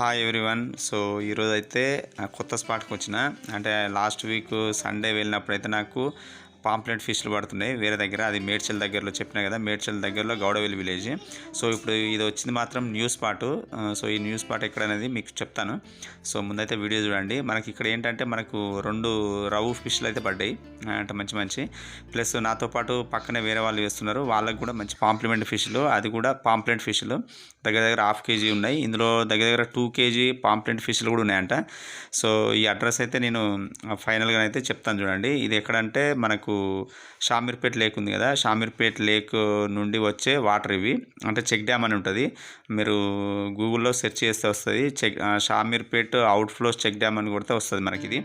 Hi everyone so ఈరోజు అయితే కొత్త స్పాట్కి వచ్చిన. అంటే లాస్ట్ వీక్ సండే వెళ్ళినప్పుడు అయితే నాకు పాంప్లెట్ ఫిష్లు పడుతున్నాయి. వేరే దగ్గర అది మేడ్చల్ దగ్గరలో చెప్పినా కదా మేడ్చల్ దగ్గరలో గౌడవెల్లి విలేజ్. సో ఇప్పుడు ఇది వచ్చింది మాత్రం న్యూ స్పాట్ సో ఈ న్యూ స్పాట్ ఎక్కడ అనేది మీకు చెప్తాను. సో ముందైతే వీడియో చూడండి. మనకి ఇక్కడ ఏంటంటే మనకు రెండు రవ్వు ఫిష్లు అయితే పడ్డాయి. అంటే మంచి మంచి. ప్లస్ నాతో పాటు పక్కనే వేరే వాళ్ళు వేస్తున్నారు. వాళ్ళకి కూడా మంచి పాంప్లిమెంట్ ఫిష్లు అది కూడా పాంప్లెంట్ ఫిష్లు దగ్గర దగ్గర హాఫ్ కేజీ ఉన్నాయి. ఇందులో దగ్గర దగ్గర టూ కేజీ పాంప్లెంట్ ఫిష్లు కూడా ఉన్నాయంట. సో ఈ అడ్రస్ అయితే నేను ఫైనల్గా అయితే చెప్తాను చూడండి. ఇది ఎక్కడంటే మనకు షామీర్పేట్ లేక్ ఉంది కదా షామీర్పేట్ లేక్ నుండి వచ్చే వాటర్ ఇవి. అంటే చెక్ డ్యామ్ అని ఉంటుంది. మీరు గూగుల్లో సెర్చ్ చేస్తే వస్తుంది. Check Shamirpet outflows check dam అని కొడితే వస్తుంది మనకి ఇది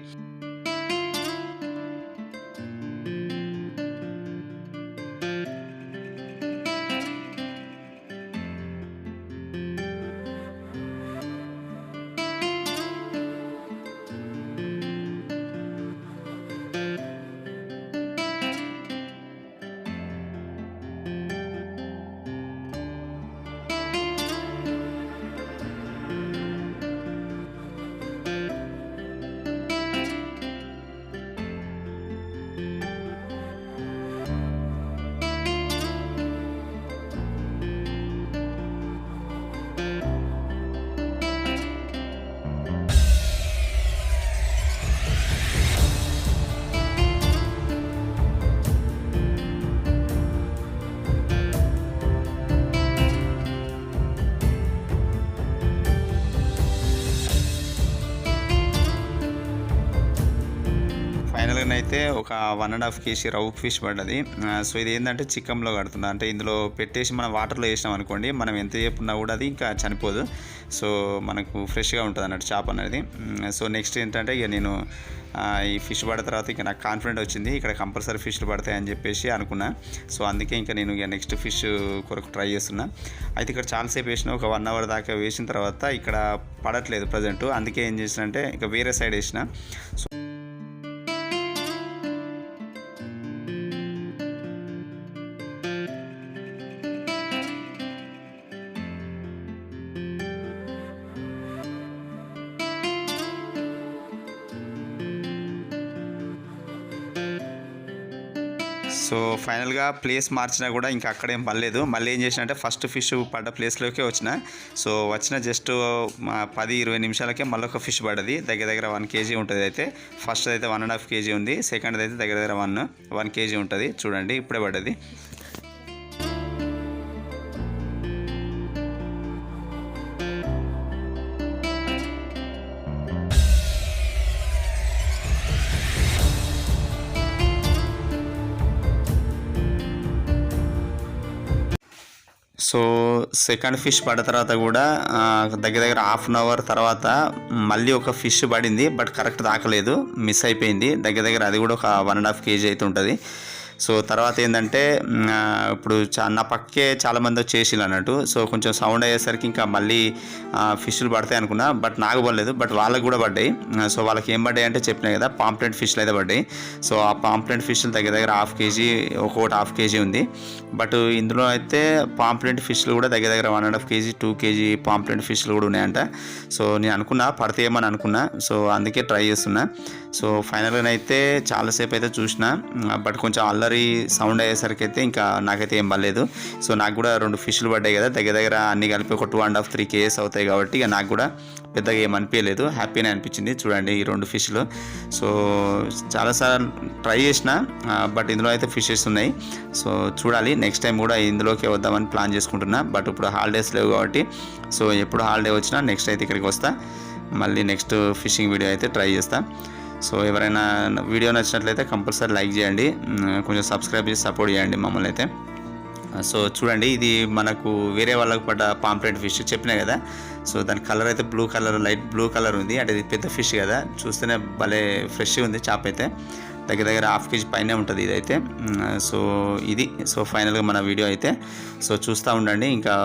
ఫైనల్గా అయితే ఒక వన్ అండ్ హాఫ్ కేజీ రవ్వు ఫిష్ పడ్డది. సో ఇది ఏంటంటే చికెన్లో కడుతుంది అంటే ఇందులో పెట్టేసి మనం వాటర్లో వేసినాం అనుకోండి మనం ఎంత చెప్పున్నా కూడా అది ఇంకా చనిపోదు. సో మనకు ఫ్రెష్గా ఉంటుంది అన్నట్టు చేప అనేది. సో నెక్స్ట్ ఏంటంటే ఇక నేను ఈ ఫిష్ పడిన తర్వాత ఇక నాకు కాన్ఫిడెంట్ వచ్చింది ఇక్కడ కంపల్సరీ ఫిష్లు పడతాయి అని చెప్పేసి అనుకున్నా. సో అందుకే ఇంకా నేను ఇక నెక్స్ట్ ఫిష్ కొరకు ట్రై చేస్తున్నా. అయితే ఇక్కడ చాలాసేపు వేసిన ఒక వన్ అవర్ దాకా వేసిన తర్వాత ఇక్కడ పడట్లేదు ప్రజెంట్ అందుకే ఏం చేసిన అంటే ఇక వేరే సైడ్ వేసిన. సో సో ఫైనల్గా ప్లేస్ మార్చినా కూడా ఇంకా అక్కడేం పర్లేదు మళ్ళీ ఏం చేసిన అంటే ఫస్ట్ ఫిష్ పడ్డ ప్లేస్లోకే వచ్చిన. సో వచ్చిన జస్ట్ పది ఇరవై నిమిషాలకే మళ్ళీ ఒక ఫిష్ పడ్డది. దగ్గర దగ్గర వన్ కేజీ ఉంటుంది అయితే. ఫస్ట్ అయితే వన్ అండ్ హాఫ్ కేజీ ఉంది. సెకండ్ అయితే దగ్గర దగ్గర వన్ వన్ కేజీ ఉంటుంది. చూడండి ఇప్పుడే పడ్డది. సో సెకండ్ ఫిష్ పడిన తర్వాత కూడా దగ్గర దగ్గర హాఫ్ అన్ అవర్ తర్వాత మళ్ళీ ఒక ఫిష్ పడింది బట్ కరెక్ట్ దాకలేదు మిస్ అయిపోయింది. దగ్గర దగ్గర అది కూడా ఒక వన్ అండ్ హాఫ్ కేజీ అయితే ఉంటుంది. సో తర్వాత ఏంటంటే ఇప్పుడు చా నా పక్కే చాలామంది వచ్చేసి అన్నట్టు. సో కొంచెం సౌండ్ అయ్యేసరికి ఇంకా మళ్ళీ ఫిష్లు పడతాయి అనుకున్నా బట్ నాకు పడలేదు. బట్ వాళ్ళకి కూడా పడ్డాయి. సో వాళ్ళకి ఏం పడ్డాయి అంటే చెప్పినాయి కదా పాంప్లెంట్ ఫిష్లు అయితే పడ్డాయి. సో ఆ పాంప్లెంట్ ఫిష్లు దగ్గర దగ్గర హాఫ్ కేజీ ఒక్కొక్కటి హాఫ్ కేజీ ఉంది. బట్ ఇందులో అయితే పాంప్లెంట్ ఫిష్లు కూడా దగ్గర దగ్గర one and half KG two KG pomfret ఫిష్లు కూడా ఉన్నాయంట. సో నేను అనుకున్నా పడతాయేమని అనుకున్నా. సో అందుకే ట్రై చేస్తున్నా. సో ఫైనల్గా అయితే చాలాసేపు అయితే చూసిన. బట్ కొంచెం అల్లరి సౌండ్ అయ్యేసరికి అయితే ఇంకా నాకైతే ఏం పర్లేదు. సో నాకు కూడా రెండు ఫిష్లు పడ్డాయి కదా. దగ్గర దగ్గర అన్ని కలిపి ఒక two and half three KGs అవుతాయి కాబట్టి ఇక నాకు కూడా పెద్దగా ఏం అనిపించలేదు హ్యాపీనే అనిపించింది. చూడండి ఈ రెండు ఫిష్లు సో చాలాసార్లు ట్రై చేసిన బట్ ఇందులో అయితే ఫిషెస్ ఉన్నాయి. సో చూడాలి. నెక్స్ట్ టైం కూడా ఇందులోకి వద్దామని ప్లాన్ చేసుకుంటున్నా. బట్ ఇప్పుడు హాలిడేస్ లేవు కాబట్టి సో ఎప్పుడు హాలిడే వచ్చినా నెక్స్ట్ అయితే ఇక్కడికి వస్తా. మళ్ళీ నెక్స్ట్ ఫిషింగ్ వీడియో అయితే ట్రై చేస్తాను సో ఎవరైనా వీడియో నచ్చినట్లయితే కంపల్సరీ లైక్ చేయండి. కొంచెం సబ్స్క్రైబ్ చేసి సపోర్ట్ చేయండి మమ్మల్ని అయితే. సో చూడండి ఇది మనకు వేరే వాళ్ళకి పడ్డ పాంప్లెట్ ఫిష్ చెప్పినా కదా. సో దాని కలర్ అయితే blue colour light blue colour ఉంది. అంటే ఇది పెద్ద ఫిష్ కదా. చూస్తేనే భలే ఫ్రెష్గా ఉంది చేప అయితే. దగ్గర దగ్గర హాఫ్ కేజీ పైనే ఉంటుంది ఇదైతే. సో ఇది. సో ఫైనల్గా మన వీడియో అయితే. సో చూస్తూ ఉండండి. ఇంకా